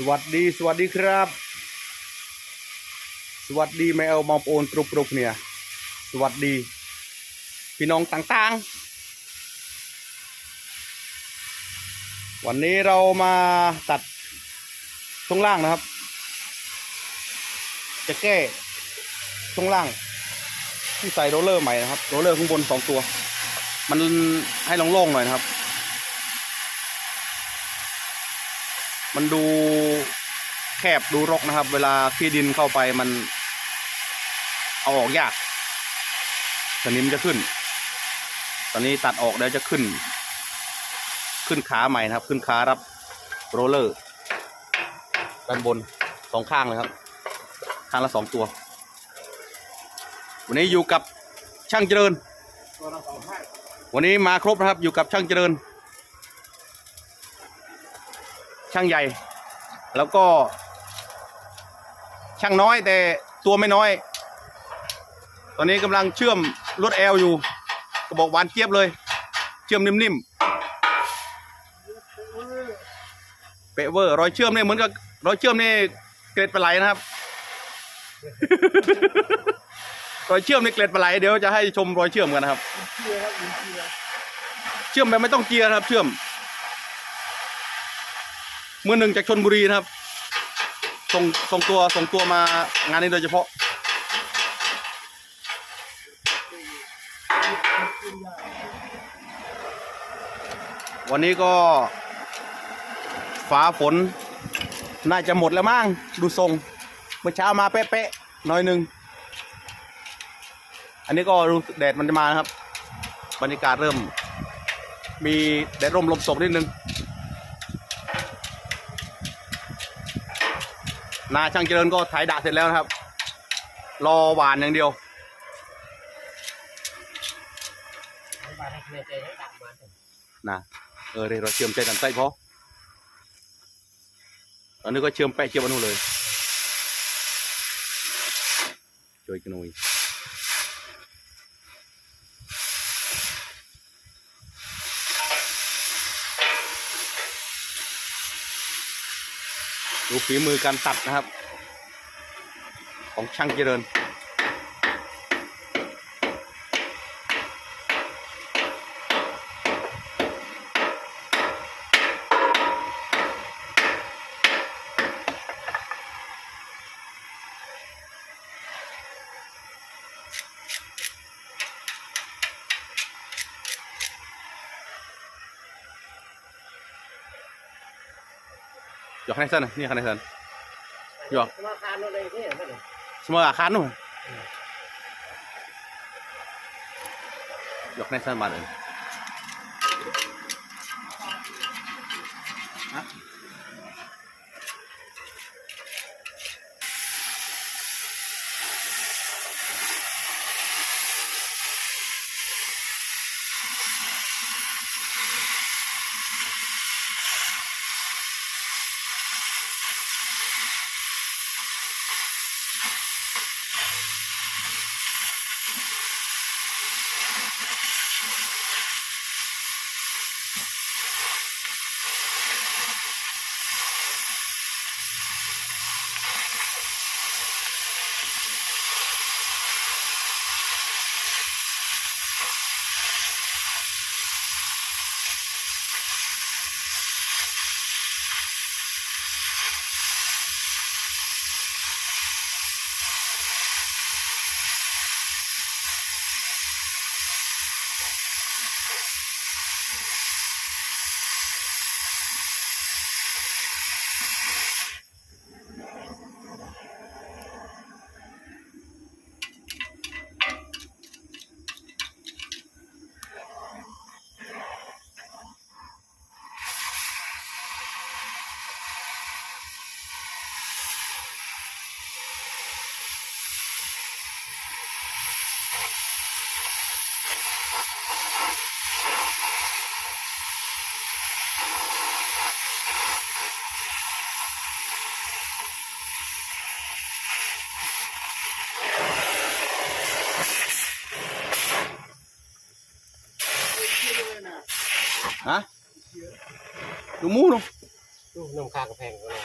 สวัสดีสวัสดีครับ สวัสดีแมวมองโอนกรุบกรุบเนี่ย สวัสดี พี่น้องต่างๆ วันนี้เรามาตัดช่วงล่างนะครับ จะแก้ช่วงล่างที่ใส่โรลเลอร์ใหม่นะครับโรลเลอร์ข้างบนสองตัว มันให้โล่งๆหน่อยนะครับ มันดูแคบดูรกนะครับ เวลาขี้ดินเข้าไปมัน เอาออกยากสนิมจะขึ้น ตอนนี้ตัดออกแล้วจะขึ้น ขึ้นขาใหม่นะครับ ขึ้นขารับโรลเลอร์ด้านบนสองข้างเลยครับ ข้างละสองตัว วันนี้อยู่กับช่างเจริญ วันนี้มาครบนะครับ อยู่กับช่างเจริญ ช่างใหญ่ แล้วก็ ช่างน้อยแต่ตัวไม่น้อย ตอนนี้กำลังเชื่อมรถแอลอยู่กระบอกหวานเจี๊ยบเลย เชื่อมนิ่มๆเปะเวอร์รอยเชื่อมเนี่ยเหมือนกับรอยเชื่อมนี่เกล็ดปลาไหลนะครับ รอยเชื่อมนี่เกล็ดปลาไหลเดี๋ยวจะให้ชมรอยเชื่อมกันนะครับ เชื่อมแบบไม่ต้องเจียร์นะครับเชื่อม มือหนึ่งจากชนบุรีนะครับ ส่งส่งตัวส่งตัวมางานนี้โดยเฉพาะ วันนี้ก็ฟ้าฝน น่าจะหมดแล้วมั้งดูทรง เมื่อเช้ามาเป๊ะๆหน่อยหนึ่ง อันนี้ก็รู้แดดมันจะมานะครับ บรรยากาศเริ่ม มีแดดร่มลมตกนิดนึง นาช่างเจริญก็ไถดาเสร็จแล้วนะครับ รอหวานอย่างเดียวนะเออเดี๋ยวเราเชื่อมใจกันใต้พอตอนนี้ก็เชื่อมแปะเชื่อมอันนู้นเลยช่วยกันหน่อย ดูฝีมือการตัดนะครับ ของช่างเจริญ หยอกคะแนนเส้นนะนี่คะแนนเส้นหยอกมาคานอะไรเนี่ยไม่ได้เสมออาคารนู่นหยอกคะแนนเส้นมาเลยฮะ ดูมูดูดูน้ำคากระแพงก็เลย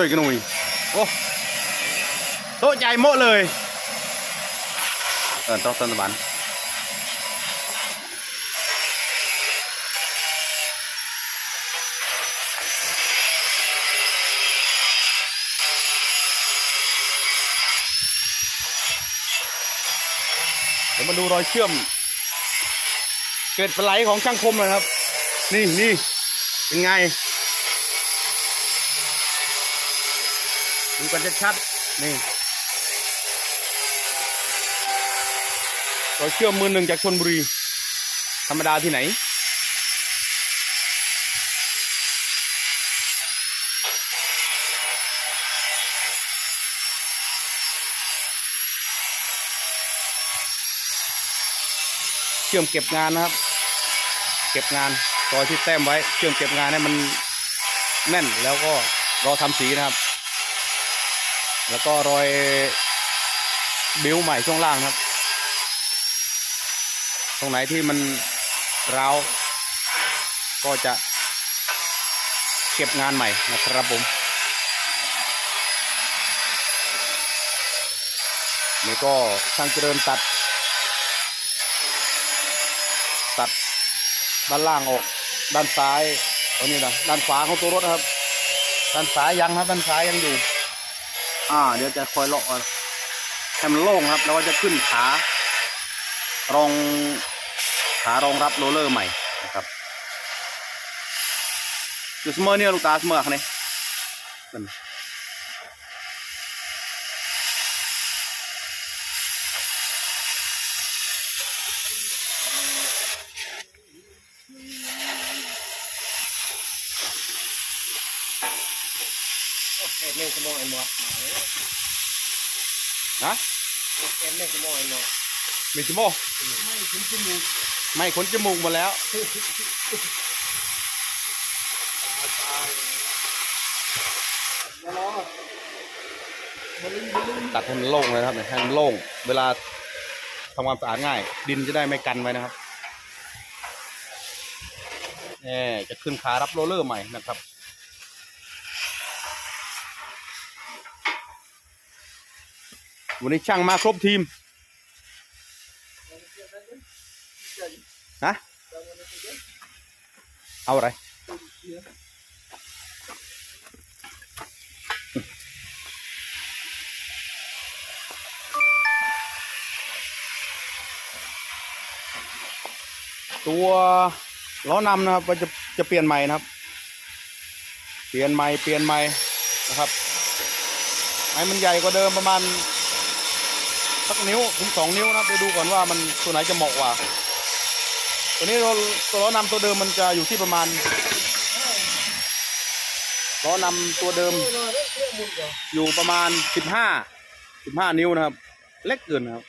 ช่วยกันหน่อยโอ้โต๊ะใหญ่โมะเลยเออต้องต้นตะบันเดี๋ยวมาดูรอยเชื่อม เกิดปลาไหลของช่างคมเลยครับ นี่นี่เป็นไง ดูกันชัดๆนี่รอเชื่อมมือหนึ่งจากชนบุรี ธรรมดาที่ไหน เชื่อมเก็บงานนะครับ เก็บงานรอยที่แต้มไว้ เชื่อมเก็บงานให้มันแน่นแล้วก็รอทำสีนะครับ แล้วก็รอยบิ้วใหม่ช่วงล่างครับ ตรงไหนที่มันร้าวก็จะเก็บงานใหม่นะครับผมนี่ก็ช่างเจริญตัด ตัดด้านล่างออก ด้านซ้ายตรงนี้นะด้านขวาของตัวรถนะครับ ด้านซ้ายยังครับด้านซ้ายยังอยู่ อ่า เดี๋ยวจะคอยเลาะเอาให้มันโล่งครับ แล้วก็จะขึ้นขารองขารองรับโรลเลอร์ใหม่นะครับอยู่เสมอเนี่ยลูกตาเสมอเนี่ย ครับเนี่ยนั่นนะไม่ขโมยเนาะมีจิโมไม่ถึงจมูกไม่ขนจมูกหมดแล้วตายแล้วเนาะบอลลูนบอลลูนตัดให้มันโล่งเลยครับให้มันโล่ง เวลาทำความสะอาดง่าย ดินจะได้ไม่กันไว้นะครับแน่จะขึ้นขารับโรลเลอร์ใหม่นะครับ วันนี้ช่างมาครบทีมฮะเอาอะไรตัวล้อนำนะครับจะจะเปลี่ยนใหม่นะครับ เปลี่ยนใหม่เปลี่ยนใหม่นะครับให้มันใหญ่กว่าเดิมประมาณ สักนิ้วถึงสองนิ้วนะครับไปดูก่อนว่ามันตัวไหนจะเหมาะกว่า ตัวนี้เราตัวล้อนำตัวเดิมมันจะอยู่ที่ประมาณล้อนำตัวเดิม อยู่ประมาณสิบห้าสิบห้านิ้วนะครับ เล็กเกินนะครับ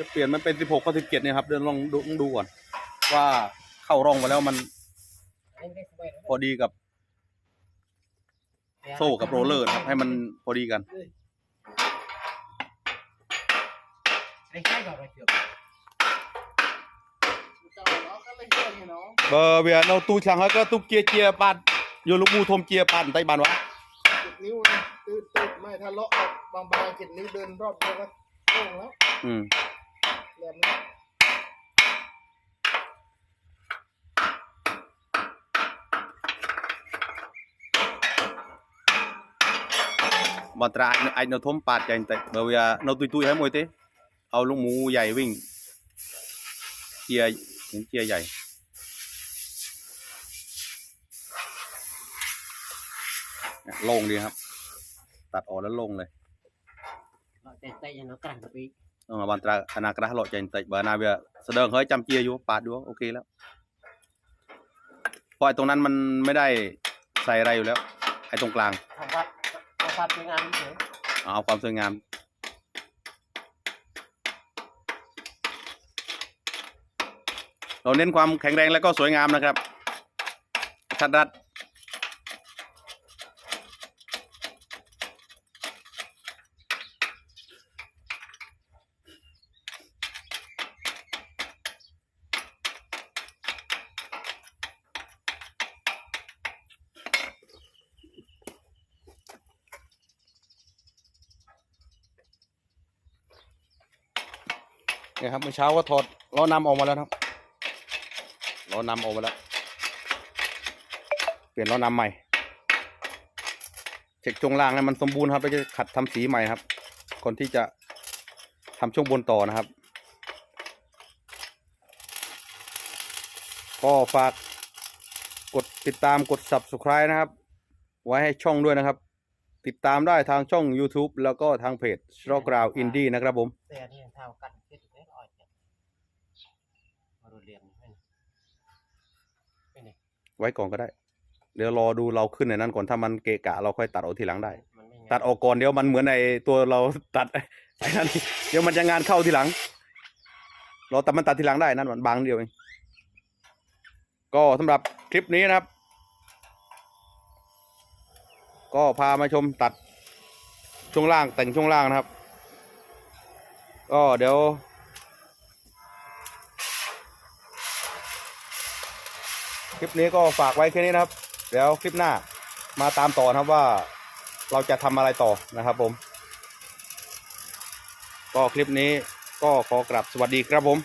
จะเปลี่ยนมันเป็นสิบหกกับสิบเจ็ดเนี่ยครับเดี๋ยวลองดูลองดูก่อน ว่าเข้าร่องมาแล้วมัน พอดีกับ โซ่กับโรลเลอร์นะครับ ให้มันพอดีกัน Bờ bây giờ đâu tu chẳng hết có tu chia chia bàn Vô lúc mu thôm chia bàn tay bàn quá เจ็ดนิ้วนะตืดตืดไม่ถ้าเลาะออกบางๆเจ็ดนิ้วเดินรอบเดียวก็โล่งแล้ว Ừ แหลมแล้ว Bọn tra anh, anh nó thôm bạt cho anh tay Bởi vì à, nó tui tui hết môi thế Ao lúc mu dày vinh Chia những chia dày เนี่ยโล่งดีครับ ตัดออกแล้วโล่งเลยแต่แต่ยัง nó cẳng được ý เออบันตราคณะกระหลอดใจติบานาเบียแสดงเฮ้ยจำเจียอยู่ปาดอยู่โอเคแล้วเพราะไอ้ตรงนั้นมันไม่ได้ใส่อะไรอยู่แล้ว ไอ้ตรงกลางทำวัดทำวัดเป็นงานเฉยเอาความสวยงาม เราเน้นความแข็งแรงแล้วก็สวยงามนะครับชัดรัดนะครับเมื่อเช้าก็ถอดล้อนำออกมาแล้วครับ ล้อนำออกมาแล้ว เปลี่ยนล้อนำใหม่ เช็คช่วงล่างให้มันสมบูรณ์ครับแล้วจะขัดทำสีใหม่ครับคนที่จะทำช่วงบนต่อนะครับ ก็ฝากกดติดตามกด subscribe นะครับ ไว้ให้ช่องด้วยนะครับ ติดตามได้ทางช่อง YouTube แล้วก็ทางเพจ s t r o g r o u n Indie นะครับผมแต่นี่เท่ากันคิดไม่อ่อยเนี่ยมาดูเรียนไม่นะไม่เนี่ย ไว้ก่อนก็ได้ เดี๋ยวรอดูเราขึ้นในนั้นก่อนถ้ามันเกะกะเราค่อยตัดออกทีหลังได้ มันไม่ตัดออกก่อนเดี๋ยวมันเหมือนในตัวเราตัด ไอ้นั่นเดี๋ยวมันจะงานเข้าทีหลัง เราแต่มันตัดทีหลังได้นั่นมันบางเดียวเองก็สำหรับคลิปนี้นะครับ ก็พามาชมตัดช่วงล่างแต่งช่วงล่างนะครับ ก็เดี๋ยว ลิปนี้ก็ฝากไว้แค่นี้นะครับ เดี๋ยวคลิปหน้ามาตามต่อนะครับว่าเราจะทำอะไรต่อนะครับผม ก็คลิปนี้ก็ขอกลับสวัสดีครับผม